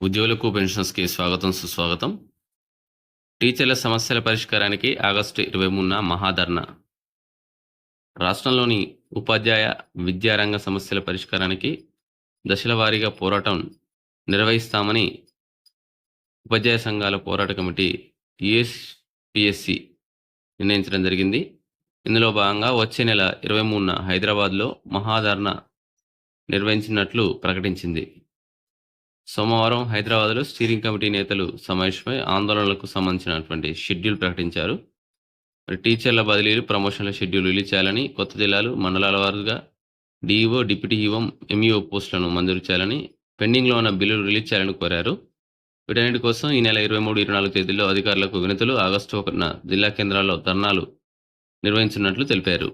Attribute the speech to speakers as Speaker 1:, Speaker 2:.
Speaker 1: ఉద్యోగులకు పెన్షన్స్కి స్వాగతం సుస్వాగతం. టీచర్ల సమస్యల పరిష్కారానికి ఆగస్టు ఇరవై మూడున మహాధర్ణ రాష్ట్రంలోని ఉపాధ్యాయ విద్యారంగ సమస్యల పరిష్కారానికి దశల వారీగా పోరాటం నిర్వహిస్తామని ఉపాధ్యాయ సంఘాల పోరాట కమిటీ యుఎస్పిఎస్సి నిర్ణయించడం జరిగింది. ఇందులో భాగంగా వచ్చే నెల ఇరవై మూడున హైదరాబాద్లో మహాధర్ణ నిర్వహించినట్లు ప్రకటించింది. సోమవారం హైదరాబాద్లో స్టీరింగ్ కమిటీ నేతలు సమావేశమై ఆందోళనలకు సంబంధించినటువంటి షెడ్యూల్ ప్రకటించారు. మరి టీచర్ల బదిలీలు ప్రమోషన్ల షెడ్యూల్ రిలీజ్ చేయాలని కొత్త జిల్లాలు మండలాల వారుగా డిఈఓ డిప్యూటీ ఈఓ ఎంఈఓ పోస్టులను మంజూరు చేయాలని పెండింగ్లో ఉన్న బిల్లులు రిలీజ్ చేయాలని కోరారు. వీటన్నిటి కోసం ఈ నెల ఇరవై మూడు ఇరవై నాలుగు తేదీల్లో అధికారులకు వినతులు ఆగస్టు ఒకటిన జిల్లా కేంద్రాల్లో ధర్నాలు నిర్వహించినట్లు తెలిపారు.